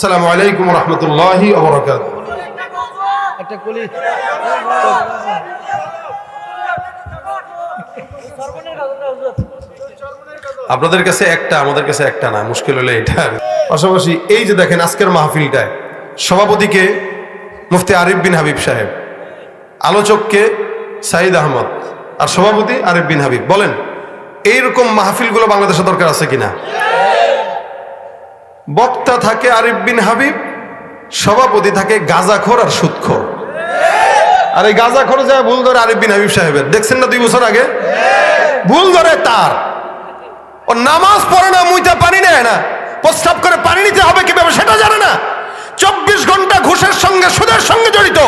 আসসালামু আলাইকুম রহমতুল্লাহি ওবরাকাত। একটা কলি। আপনাদের কাছে একটা আমাদের কাছে একটা না মুশকিল হলে এটা। পাশাপাশি এই যে দেখেন আজকের মাহফিলটায় সভাপতিকে মুফতি আরিফ বিন হাবিব সাহেব আলোচককে সাইদ আহমদ আর সভাপতি আরিফ বিন হাবিব। বলেন এইরকম মাহফিলগুলো বাংলাদেশে দরকার আছে কিনা? বক্তা থাকে আরিফ বিন হাবিব, সভাপতি থাকে গাজাখোর আর সুদখোর। আর এই গাজাখোর যায় ভুল ধরে আরিফ বিন হাবিব সাহেবের। দেখছেন না দুই বছর আগে? ভুল ধরে তার। ও নামাজ পড়ে না, মুইতে পানি নেয় না। প্রস্তাব করে পানি নিতে হবে কীভাবে সেটা জানে না। চব্বিশ ঘণ্টা ঘুষের সঙ্গে, সুদের সঙ্গে জড়িত।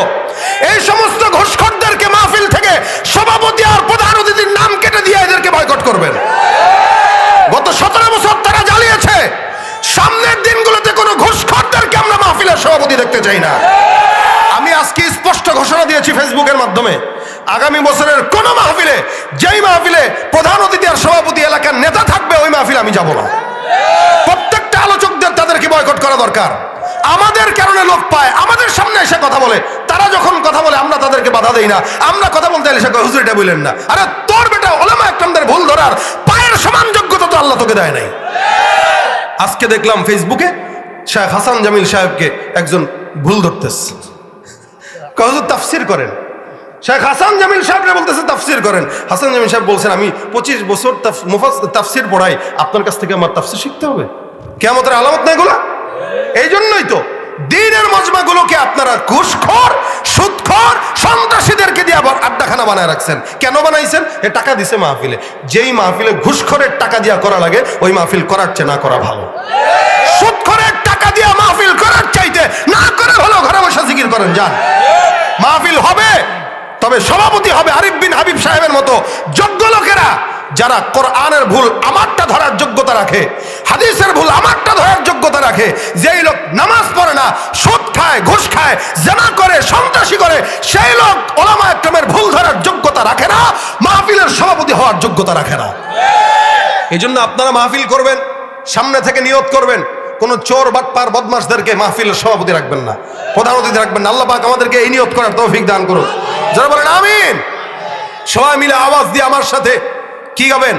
এই সমস্ত ঘুষখরদেরকে মাহফিল থেকে সভাপতি আর প্রধান চাই না। আমি আজকে স্পষ্ট ঘোষণা দিয়েছি ফেসবুকের মাধ্যমে। আগামী বছরের কোন মাহফিলে যেই মাহফিলে প্রধান অতিথি আর সভাপতি এলাকার নেতা থাকবে ওই মাহফিলে আমি যাব না। প্রত্যেকটা আলোচকদের তাদেরকে বয়কট করা দরকার। আমাদের কারণে লোক পায় আমাদের সামনে এসে কথা বলে। তারা যখন কথা বলে আমরা তাদেরকে বাধা দেই না। আমরা কথা বলতে এলে সে কয়, হুজুর এটা বললেন না। আরে তোর বেটা ওলামা একদমদের ভুল ধরার পায়ের সমান যোগ্যতা তো আল্লাহ তোকে দেয় নাই। আজকে দেখলাম ফেসবুকে শেখ হাসান জামিল সাহেবকে একজন ভুল ধরতেছে। কহজুর তাফসির করেন। শেখ হাসান জামিল সাহেবরা বলতেছে, তাফসির করেন। হাসান জামিল সাহেব বলছেন, আমি পঁচিশ বছর তাফসির পড়াই, আপনার কাছ থেকে আমার তাফসির শিখতে হবে। কেমতের আলামত না এগুলা? এই জন্যই তো দিনের মজমাগুলোকে আপনারা ঘুষখোর, সুদখোর, সন্ত্রাসীদেরকে দিয়ে আবার আড্ডাখানা বানায় রাখছেন। কেন বানাইছেন? এ টাকা দিছে মাহফিলে। যেই মাহফিলে ঘুষখোরের টাকা দিয়া করা লাগে, ওই মাহফিল করার চেয়ে না করা ভালো। তবে সভাপতি হবে আরিফ বিন হাবিব সাহেবের মতো যোগ্য লোকেরা যারা কোরআনের ভুল আমারটা ধরার যোগ্যতা রাখে, হাদিসের ভুল আমারটা ধরার যোগ্যতা রাখে, যেই লোক নামাজ পড়ে না, সুদ খায়, ঘুষ খায়, জানা করে, সন্ত্রাসী করে, সেই লোক ওলামা একরমের ভুল ধরার যোগ্যতা রাখে না, মাহফিলের সভাপতি হওয়ার যোগ্যতা রাখে না। এই জন্য আপনারা মাহফিল করবেন, সামনে থেকে নিয়ত করবেন, কোন চোর, বাটপার বদমাসদেরকে মাহফিলের সভাপতি রাখবেন না, প্রধান অতিথি রাখবেন না। আল্লাহ পাক আমাদেরকে এই নিয়ত করার তৌফিক দান করুন যারা বলেন আমিন সবাই মিলে আওয়াজ দিয়ে আমার সাথে কি গাবেন?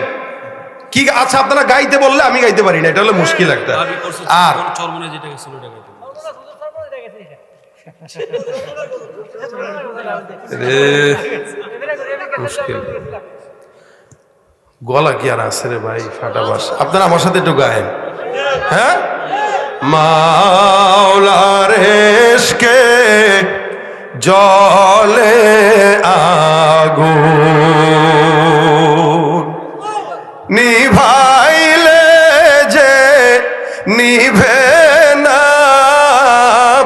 কি আচ্ছা আপনারা গাইতে বললে আমি গাইতে পারি না এটা হলো মুশকিল একটা। আর গলা কি আর আছে রে ভাই ফাটা বাস। আপনারা আমার সাথে একটু গায়েন। হ্যাঁ? মাওলার এসকে জলে আগুন নিভাইলে যে নিভে না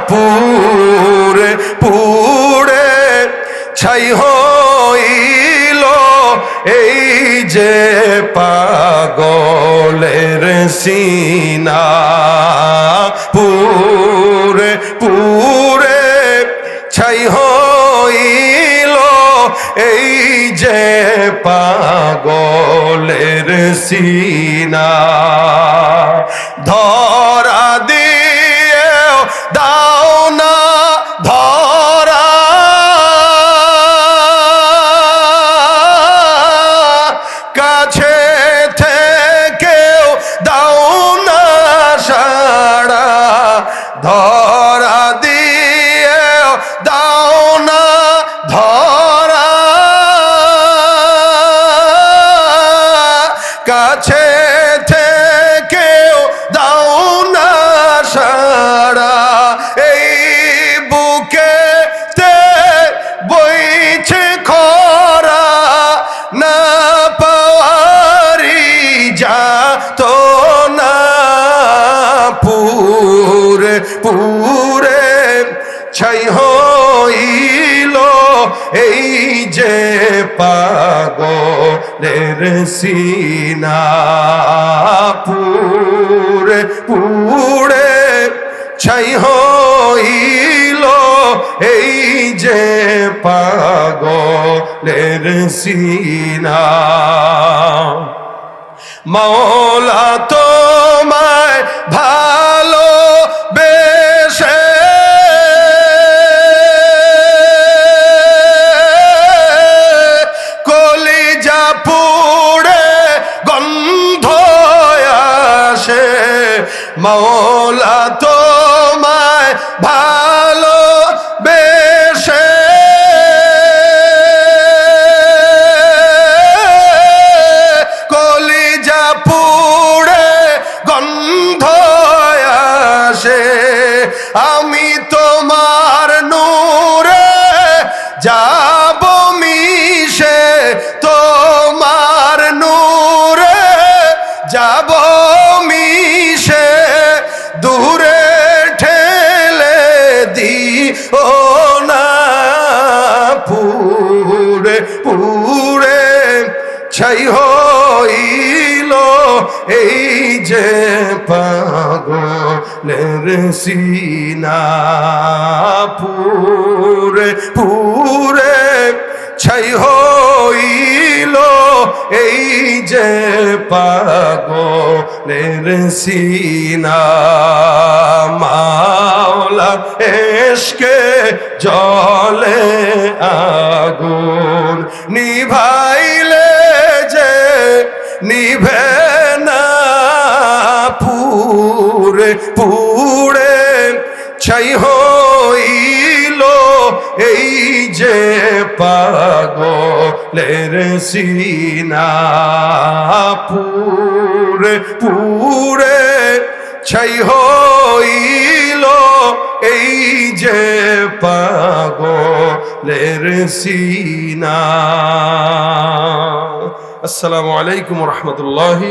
পুরে পুরে ছাই হইল এই যে পাগলের সিনা। পাগলের কাছে থেকেও দাও না সাড়া। এই বুকে বইছে খরা, না পাওয়ারি যা তো না পুরে পুরে ছাই হইল এই যে পাগলের সিনা পুরে পুরে ছাই হইল এই যে পাগলের সিনা। মৌলা তোমায় আমি তোমার নূরে যাব মিশে, তোমার নূরে যাব মিশে। দূরে ঠেলে দি ও না পুরে পুরে ছাই হইল এই যে পাগলের সিনা পুরে পুরে ছাই হইল, এই যে পাগলের সিনা মাওলা এসকে জলে আগুন নিভাইলে যে নিভে পুরে ছাই হইল এই যে পাগলের সিনা পুরে পুরে ছাই হইল এই যে পাগলের সিনা। আসসালামু আলাইকুম রহমতুল্লাহি